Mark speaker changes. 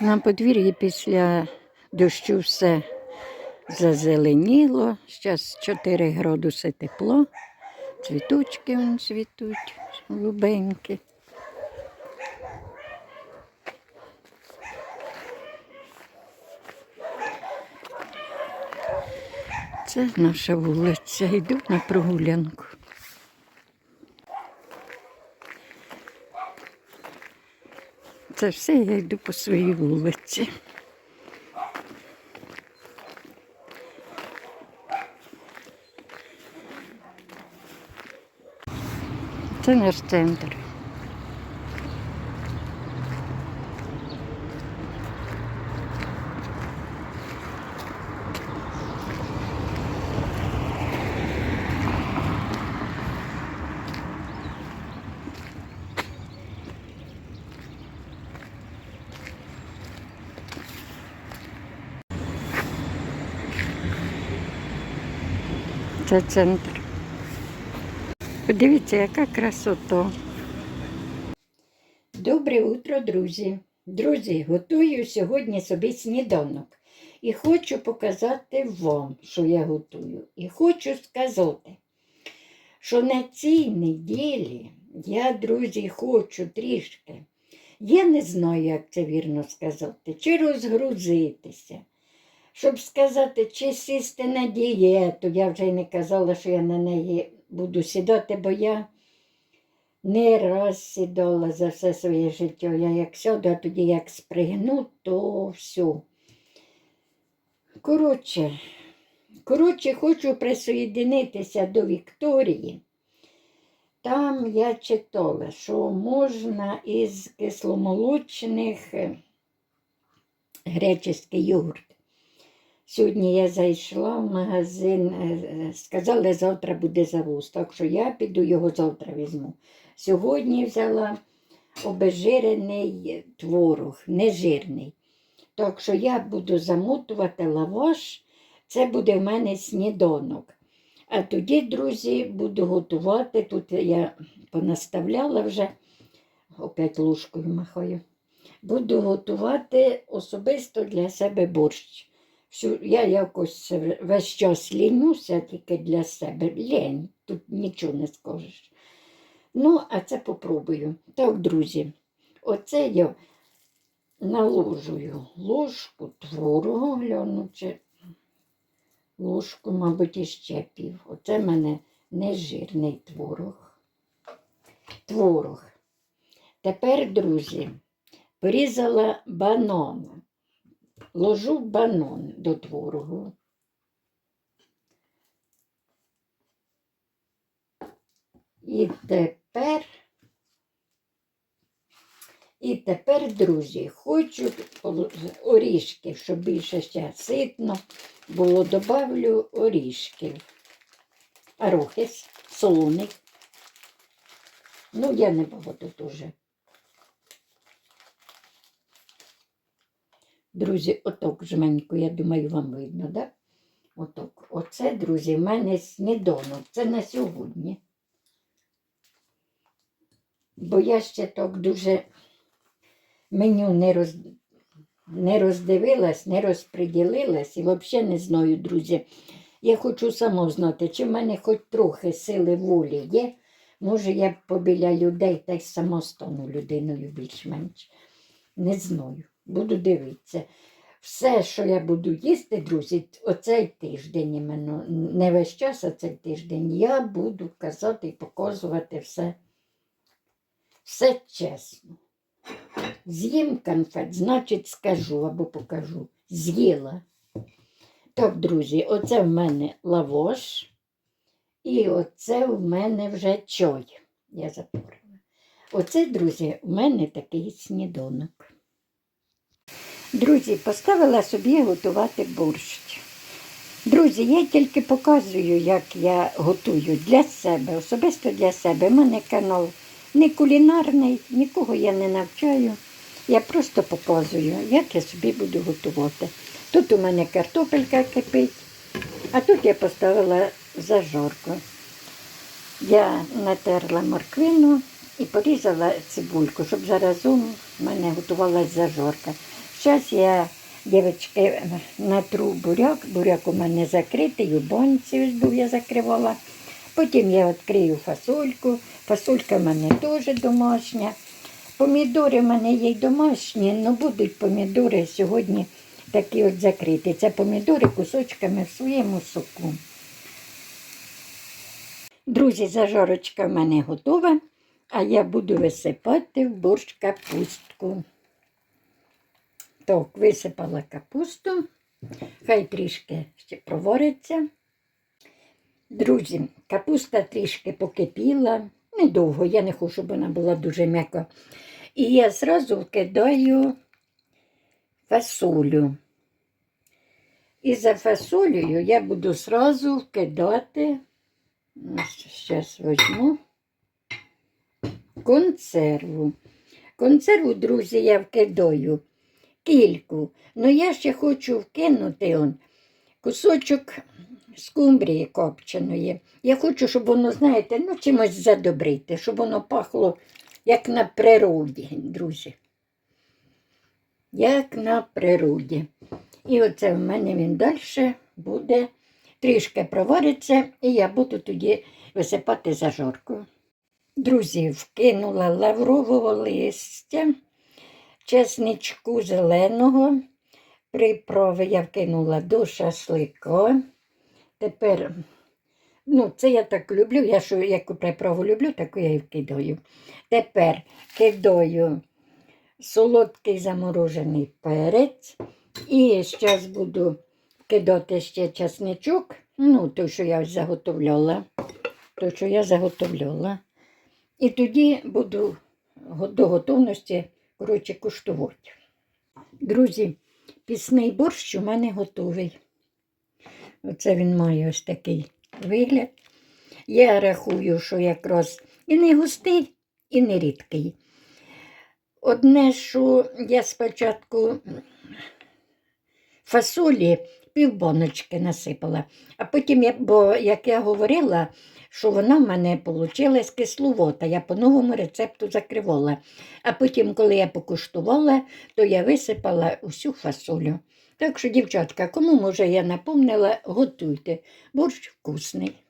Speaker 1: На подвір'ї після дощу все зазеленіло. Зараз 4 градуси тепло. Цвіточки вон цвітуть, голубенькі. Це наша вулиця. Йду на прогулянку. Це все я йду по своїй вулиці. Це наш центр. Це центр. Подивіться, яка красота. Добре утро, друзі. Друзі, готую сьогодні собі сніданок. І хочу показати вам, що я готую. І хочу сказати, що на цій неділі я, друзі, хочу трішки. Я не знаю, як це вірно сказати, чи розгрузитися. Щоб сказати, чи сісти на дієту, я вже й не казала, що я на неї буду сідати, бо я не раз сідала за все своє життя. Я як сяду, а тоді як спригну, то все. Коротше, коротше, хочу присоєдинитися до Вікторії. Там я читала, що можна із кисломолочних е, греческий йогурт. Сьогодні я зайшла в магазин, е, е, сказали, завтра буде завоз, так що я піду його завтра візьму. Сьогодні взяла обезжирений творог, нежирний. Так що я буду замотувати лаваш, це буде в мене сніданок. А тоді, друзі, буду готувати. Тут я понаставляла вже, опять ложкою махаю. Буду готувати особисто для себе борщ. Всю- Я якось весь час лінюся тільки для себе. Лень, тут нічого не скажеш. Ну, а це попробую. Так, друзі, оце я наложую ложку творогу, гляну, чи ложку, мабуть, іще пів. Оце в мене нежирний творог. Творог. Тепер, друзі, порізала банан. Ложу банан до творогу. І тепер, і тепер, друзі, хочу орішки, щоб більше ще ситно було, добавлю орішків. Арохис, солоний. Ну, я не багато дуже. Друзі, оток жменько, я думаю, вам видно, да? Оток. Оце, друзі, в мене сніданок. Це на сьогодні. Бо я ще так дуже меню не, роз... не роздивилась, не розподілилась і взагалі не знаю, друзі. Я хочу сама знати, чи в мене хоч трохи сили волі є. Може, я побіля людей та й сама стану людиною більш-менш. Не знаю. Буду дивитися. Все, що я буду їсти, друзі, оцей тиждень, іменно, не весь час, а цей тиждень, я буду казати і показувати все, все чесно. З'їм конфет, значить, скажу або покажу. З'їла. Так, друзі, оце в мене лавош. І оце в мене вже чай. Я запорила. Оце, друзі, в мене такий сніданок. Друзі, поставила собі готувати борщ. Друзі, я тільки показую, як я готую для себе, особисто для себе. У мене канал не кулінарний, нікого я не навчаю. Я просто показую, як я собі буду готувати. Тут у мене картопелька кипить, а тут я поставила зажарку. Я натерла морквину і порізала цибульку, щоб заразом в мене готувалася зажарка. Зараз я, дівчатки, натру буряк. Буряк у мене закритий, у банці ось був я закривала. Потім я відкрию фасольку. Фасолька в мене теж домашня. Помідори в мене є й домашні, але будуть помідори сьогодні такі от закриті. Це помідори кусочками в своєму соку. Друзі, зажарочка в мене готова, а я буду висипати в борщ капустку. Так, висипала капусту, хай трішки ще провариться. Друзі, капуста трішки покипіла, недовго, я не хочу, щоб вона була дуже м'яка. І я зразу вкидаю фасолю. І за фасолею я буду зразу вкидати, зараз візьму, консерву. Консерву, друзі, я вкидаю кільку. Ну я ще хочу вкинути он, кусочок скумбрії копченої. Я хочу, щоб воно, знаєте, ну чимось задобрити, щоб воно пахло як на природі, друзі. Як на природі. І оце в мене він далі буде трішки провариться, і я буду тоді висипати зажорку. Друзі, вкинула лаврового листя, чесничку зеленого, приправи я вкинула до шашлика. Тепер, ну, це я так люблю, я що яку приправу люблю, таку я і вкидаю. Тепер кидаю солодкий заморожений перець. І зараз буду кидати ще часничок, ну, той, що я заготовляла. Той, що я заготовляла. І тоді буду до готовності, коротше, куштувати. Друзі, пісний борщ у мене готовий. Оце він має ось такий вигляд. Я рахую, що якраз і не густий, і не рідкий. Одне, що я спочатку фасолі півбоночки насипала, а потім, я, бо як я говорила, що вона в мене вийшла кисловота, я по новому рецепту закривала. А потім, коли я покуштувала, то я висипала усю фасолю. Так що, дівчатка, кому може я напомнила, готуйте. Борщ вкусний.